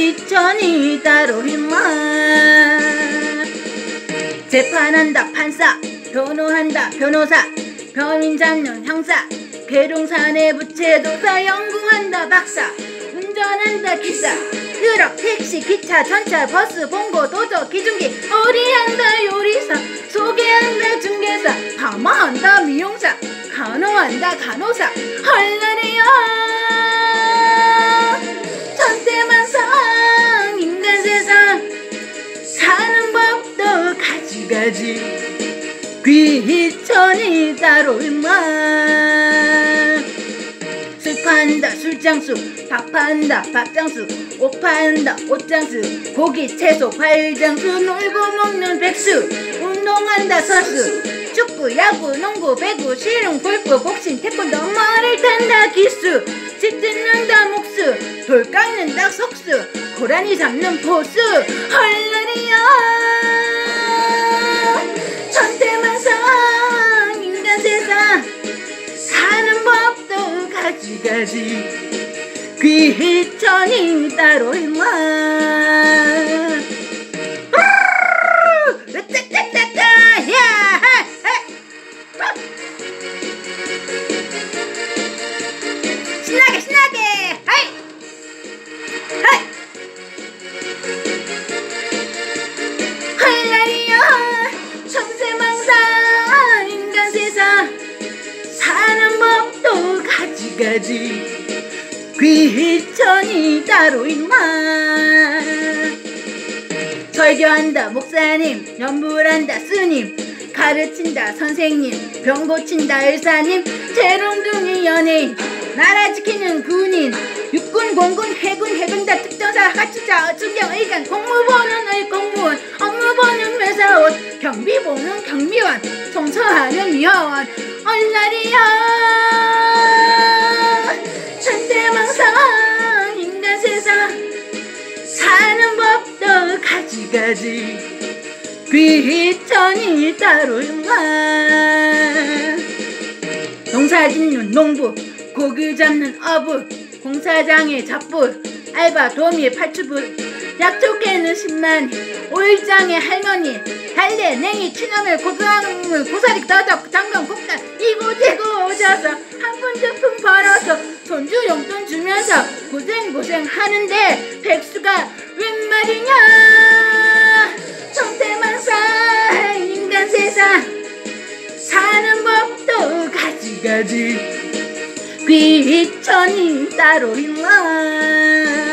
귀천이 따로 있나 재판한다 판사. 변호한다 변호사. 변인 잡는 형사. 계룡산의 부채도사 연구한다 박사. 운전한다 기사. 트럭 택시 기차 전차 버스 봉고 도저 기중기. 요리한다 요리사. 소개한다 중개사. 파마한다 미용사. 간호한다 간호사. 헐 가지가지 귀천이 따로 있마 술 판다 술장수 밥 판다 밥장수 옷 판다 옷장수 고기 채소 과일장수 놀고 먹는 백수 운동한다 선수. 축구 야구 농구 배구 실용 골프 복싱 태권도 말을 탄다 기수. 집 짓는다 목수. 돌 깎는다 석수. 고라니 잡는 포수. 헐날이야 가지가지. 귀천이 따로 천세망사 인간 세상. 사는 법도 가지가지 귀천이 따로 있마 설교한다 목사님. 연불한다 스님. 가르친다 선생님. 병 고친다 의사님. 재롱둥이 연예인. 나라 지키는 군인. 육군 공군 해군 해병대 특전사 가출자 어춘경 의관 공무 보는 의 공무원 업무 보는 회사원. 경비 보는 경비원. 청소하는 미화원. 얼라리야 가지가지. 귀천이 따로 있마 농사 짓는 농부 고기 잡는 어부 공사장의 잡부 알바 도우미 팔주부 약초깨는 신만 오일장의 할머니 달래 냉이 취나물 고등어물 고사리 더덕 당근 곱단 이고저고 오셔서 한푼 두푼 벌어서 손주 용돈 주면서 고생 고생 하는데 백수가 웬 말이냐 가지가지 귀천이 따로 있나